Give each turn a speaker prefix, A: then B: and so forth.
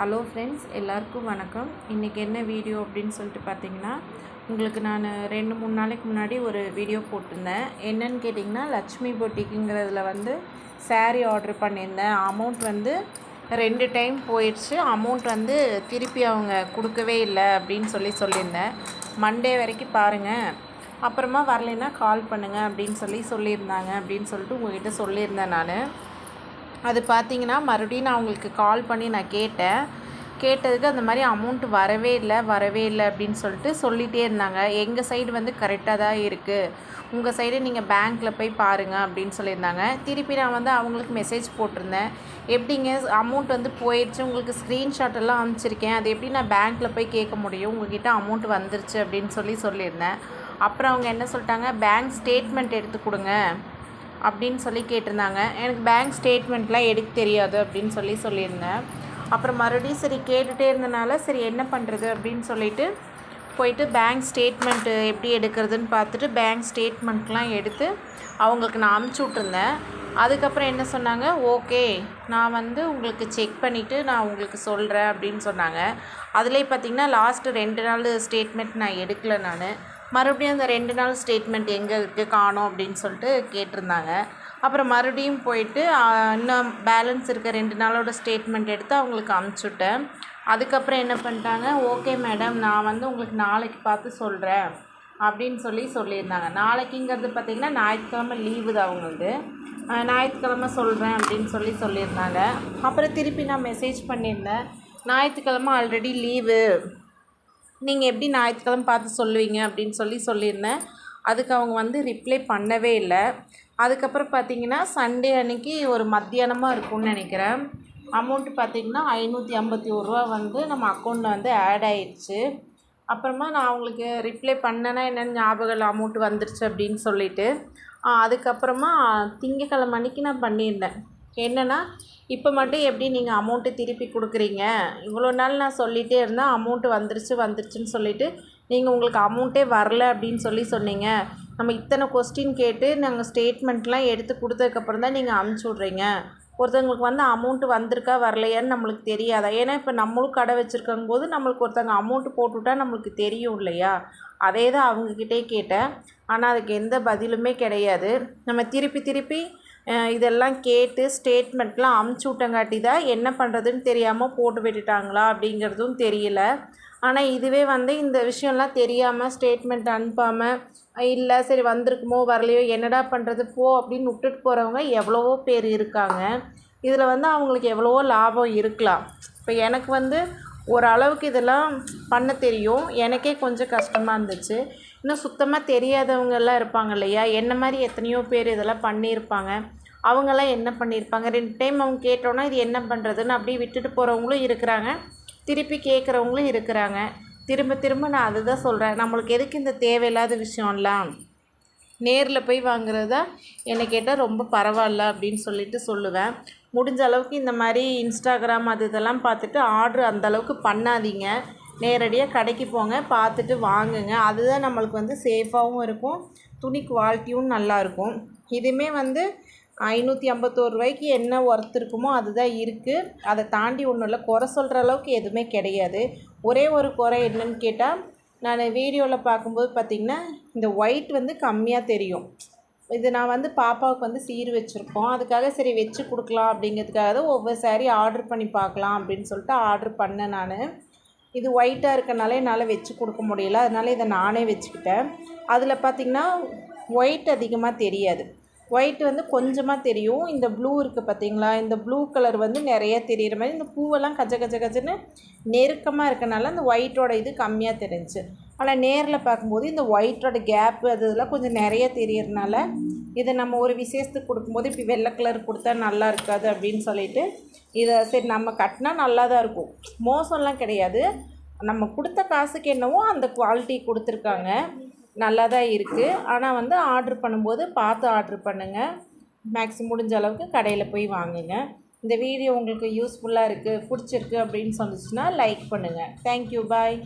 A: Hello friends எல்லாருக்கும் வணக்கம். இன்றைக்கி என்ன வீடியோ அப்படின்னு சொல்லிட்டு பார்த்தீங்கன்னா உங்களுக்கு நான் ரெண்டு மூணு நாளைக்கு முன்னாடி ஒரு வீடியோ போட்டிருந்தேன். என்னன்னு கேட்டிங்கன்னா லக்ஷ்மி பொட்டிக்குங்கிறதுல வந்து சாரீ ஆர்டர் பண்ணியிருந்தேன். அமௌண்ட் வந்து ரெண்டு டைம் போயிடுச்சு அமௌண்ட் வந்து திருப்பி அவங்க கொடுக்கவே இல்லை அப்படின்னு சொல்லி சொல்லியிருந்தேன். மண்டே வரைக்கும் பாருங்கள் அப்புறமா வரலைன்னா கால் பண்ணுங்கள் அப்படின்னு சொல்லி சொல்லியிருந்தாங்க அப்படின்னு சொல்லிட்டு உங்கள்கிட்ட சொல்லியிருந்தேன் நான். அது பார்த்தீங்கன்னா மறுபடியும் நான் உங்களுக்கு கால் பண்ணி நான் கேட்டேன். கேட்டதுக்கு அந்த மாதிரி அமௌண்ட் வரவே இல்லை வரவே இல்லை அப்படின்னு சொல்லிட்டு சொல்லிகிட்டே இருந்தாங்க. எங்கள் சைடு வந்து கரெக்டாக தான் இருக்குது உங்கள் சைடு நீங்கள் பேங்க்கில் போய் பாருங்கள் அப்படின்னு சொல்லியிருந்தாங்க. திருப்பி நான் வந்து அவங்களுக்கு மெசேஜ் போட்டிருந்தேன். எப்படிங்க அமௌண்ட் வந்து போயிடுச்சு உங்களுக்கு ஸ்க்ரீன்ஷாட் எல்லாம் அனுப்பிச்சிருக்கேன். அது எப்படி நான் பேங்க்கில் போய் கேட்க முடியும்? உங்ககிட்ட அமௌண்ட் வந்துருச்சு அப்படின்னு சொல்லி சொல்லியிருந்தேன். அப்புறம் அவங்க என்ன சொல்லிட்டாங்க? பேங்க் ஸ்டேட்மெண்ட் எடுத்து கொடுங்க. அப்படின்னு சொல்லி கேட்டிருந்தாங்க. எனக்கு பேங்க் ஸ்டேட்மெண்ட்லாம் எடுக்க தெரியாது அப்படின்னு சொல்லி சொல்லியிருந்தேன். அப்புறம் மறுபடியும் சரி கேட்டுகிட்டே இருந்தனால சரி என்ன பண்ணுறது அப்படின்னு சொல்லிட்டு போயிட்டு பேங்க் ஸ்டேட்மெண்ட்டு எப்படி எடுக்கிறதுன்னு பார்த்துட்டு பேங்க் ஸ்டேட்மெண்ட்லாம் எடுத்து அவங்களுக்கு நான் அமுச்சு விட்ருந்தேன் அதுக்கப்புறம் என்ன சொன்னாங்க? ஓகே நான் வந்து உங்களுக்கு செக் பண்ணிவிட்டு நான் உங்களுக்கு சொல்கிறேன் அப்படின்னு சொன்னாங்க. அதுலேயே பார்த்தீங்கன்னா லாஸ்ட்டு ரெண்டு நாள் ஸ்டேட்மெண்ட் நான் எடுக்கல நான். மறுபடியும் அந்த ரெண்டு நாள் ஸ்டேட்மெண்ட் எங்கே இருக்குது காணும் அப்படின்னு சொல்லிட்டு கேட்டிருந்தாங்க. அப்புறம் மறுபடியும் போயிட்டு இன்னும் பேலன்ஸ் இருக்க ரெண்டு நாளோட ஸ்டேட்மெண்ட் எடுத்து அவங்களுக்கு அமுச்சுட்டேன். அதுக்கப்புறம் என்ன பண்ணிட்டாங்க ஓகே மேடம் நான் வந்து உங்களுக்கு நாளைக்கு பார்த்து சொல்கிறேன் அப்படின்னு சொல்லி சொல்லியிருந்தாங்க. நாளைக்குங்கிறது பார்த்திங்கன்னா ஞாயிற்றுக்கிழமை லீவு தான் அவங்களது ஞாயிற்றுக்கிழமை சொல்கிறேன் அப்படின்னு சொல்லி சொல்லியிருந்தாங்க. அப்புறம் திருப்பி நான் மெசேஜ் பண்ணியிருந்தேன். ஞாயிற்றுக்கிழமை ஆல்ரெடி லீவு நீங்கள் எப்படி ஞாயிற்றுக்கிழமை பார்த்து சொல்லுவீங்க அப்படின்னு சொல்லி சொல்லியிருந்தேன். அதுக்கு அவங்க வந்து ரிப்ளை பண்ணவே இல்லை. அதுக்கப்புறம் பார்த்தீங்கன்னா சண்டே அன்னைக்கு ஒரு மத்தியானமாக இருக்கும்னு நினைக்கிறேன். அமௌண்ட்டு பார்த்தீங்கன்னா ஐநூற்றி ஐம்பத்தி ஒரு ரூபா வந்து நம்ம அக்கௌண்ட்டில் வந்து ஆட் ஆயிடுச்சு. அப்புறமா நான் அவங்களுக்கு ரிப்ளை பண்ணேன்னா என்னென்னு ஞாபகம் அமௌண்ட் வந்துருச்சு அப்படின்னு சொல்லிவிட்டு அதுக்கப்புறமா திங்கக்கிழமை அன்னைக்கு நான் பண்ணியிருந்தேன். என்னென்னா இப்போ மட்டும் எப்படி நீங்கள் அமௌண்ட்டு திருப்பி கொடுக்குறீங்க? இவ்வளோ நாள் நான் சொல்லிகிட்டே இருந்தேன் அமௌண்ட்டு வந்துருச்சு வந்துருச்சுன்னு சொல்லிவிட்டு நீங்கள் உங்களுக்கு அமௌண்ட்டே வரல அப்படின்னு சொல்லி சொன்னீங்க. நம்ம இத்தனை கொஸ்டின் கேட்டு நாங்கள் ஸ்டேட்மெண்ட்லாம் எடுத்து கொடுத்ததுக்கப்புறம் தான் நீங்கள் அமுச்சு விட்றீங்க. ஒருத்தவங்களுக்கு வந்து அமௌண்ட்டு வந்திருக்கா வரலையான்னு நம்மளுக்கு தெரியாதா? ஏன்னா இப்போ நம்மளும் கடை வச்சுருக்கும் போது நம்மளுக்கு ஒருத்தவங்க அமௌண்ட்டு போட்டுவிட்டா நம்மளுக்கு தெரியும் இல்லையா? அதே தான் அவங்கக்கிட்டே கேட்டேன். ஆனால் அதுக்கு எந்த பதிலுமே கிடையாது. நம்ம திருப்பி திருப்பி இதெல்லாம் கேட்டு ஸ்டேட்மெண்ட்லாம் அமுச்சு விட்டங்காட்டி தான் என்ன பண்ணுறதுன்னு தெரியாமல் போட்டு விட்டுட்டாங்களா அப்படிங்கிறதும் தெரியல. ஆனால் இதுவே வந்து இந்த விஷயம்லாம் தெரியாமல் ஸ்டேட்மெண்ட் அனுப்பாமல் இல்லை சரி வந்திருக்குமோ வரலையோ என்னடா பண்ணுறது போ அப்படின்னு விட்டுட்டு போகிறவங்க எவ்வளவோ பேர் இருக்காங்க. இதில் வந்து அவங்களுக்கு எவ்வளவோ லாபம் இருக்கலாம். இப்போ எனக்கு வந்து ஓரளவுக்கு இதெல்லாம் பண்ண தெரியும். எனக்கே கொஞ்சம் கஷ்டமாக இருந்துச்சு. இன்னும் சுத்தமாக தெரியாதவங்கெல்லாம் இருப்பாங்க இல்லையா? என்ன மாதிரி எத்தனையோ பேர் இதெல்லாம் பண்ணியிருப்பாங்க. அவங்கெல்லாம் என்ன பண்ணியிருப்பாங்க? ரெண்டு டைம் அவங்க கேட்டோன்னா இது என்ன பண்ணுறதுன்னு அப்படியே விட்டுட்டு போகிறவங்களும் இருக்கிறாங்க. திருப்பி கேட்குறவங்களும் இருக்கிறாங்க. திரும்ப திரும்ப நான் அதுதான் சொல்கிறேன் நம்மளுக்கு எதுக்கு இந்த தேவையில்லாத விஷயம்லாம்? நேரில் போய் வாங்குறது? தான் என்னை கேட்டால் ரொம்ப பரவாயில்ல அப்படின்னு சொல்லிட்டு சொல்லுவேன். முடிஞ்ச அளவுக்கு இந்த மாதிரி இன்ஸ்டாகிராம் அது இதெல்லாம் பார்த்துட்டு ஆர்டர் அந்தளவுக்கு பண்ணாதீங்க. நேரடியாக கடைக்கு போங்க பார்த்துட்டு வாங்குங்க. அதுதான் நம்மளுக்கு வந்து சேஃபாகவும் இருக்கும் துணி குவாலிட்டியும் நல்லாயிருக்கும் இதுவுமே வந்து ஐநூற்றி ஐம்பத்தோரு ரூபாய்க்கு என்ன ஒர்த் இருக்குமோ அதுதான் இருக்குது அதை தாண்டி ஒன்றும் இல்லை குறை சொல்கிற அளவுக்கு எதுவுமே கிடையாது. ஒரே ஒரு குறை என்னன்னு கேட்டால் நான் வீடியோவில் பார்க்கும்போது பார்த்திங்கன்னா இந்த ஒயிட் வந்து கம்மியாக தெரியும். இது நான் வந்து பாப்பாவுக்கு வந்து சீர் வச்சுருக்கோம். அதுக்காக சரி வச்சு கொடுக்கலாம் அப்படிங்கிறதுக்காக தான் ஒவ்வொரு saree ஆர்டர் பண்ணி பார்க்கலாம் அப்படின்னு சொல்லிட்டு ஆர்டர் பண்ணேன் நான். இது ஒயிட்டாக இருக்கனால என்னால் வச்சு கொடுக்க முடியல. அதனால இதை நானே வச்சுக்கிட்டேன். அதில் பார்த்திங்கன்னா ஒயிட் அதிகமாக தெரியாது. ஒயிட் வந்து கொஞ்சமாக தெரியும். இந்த ப்ளூ இருக்குது பார்த்தீங்களா இந்த ப்ளூ கலர் வந்து நிறைய தெரியிற மாதிரி இந்த பூவெல்லாம் கஜ கஜ கஜன்னு நெருக்கமாக இருக்கனால அந்த ஒயிட்டோட இது கம்மியாக தெரிஞ்சு. ஆனால் நேரில் பார்க்கும்போது இந்த ஒயிட்டோட கேப்பு அது இதெல்லாம் கொஞ்சம் நிறைய தெரியறதுனால இதை நம்ம ஒரு விசேஷத்துக்கு கொடுக்கும்போது இப்படி வெள்ளை கலர் கொடுத்தா நல்லா இருக்காது அப்படின்னு சொல்லிட்டு இதை சரி நம்ம கட்டினா நல்லா தான் இருக்கும். மோசம்லாம் கிடையாது. நம்ம கொடுத்த காசுக்கு என்னவோ அந்த குவாலிட்டி கொடுத்துருக்காங்க. நல்லா தான் இருக்குது ஆனால் வந்து ஆர்டர் பண்ணும்போது பார்த்து ஆர்டர் பண்ணுங்கள் மேக்ஸிமம் முடிஞ்ச அளவுக்கு கடையில் போய் வாங்குங்க. இந்த வீடியோ உங்களுக்கு யூஸ்ஃபுல்லாக இருக்குது பிடிச்சிருக்கு அப்படின்னு சொன்னிச்சுன்னா லைக் பண்ணுங்கள் தேங்க்யூ பாய்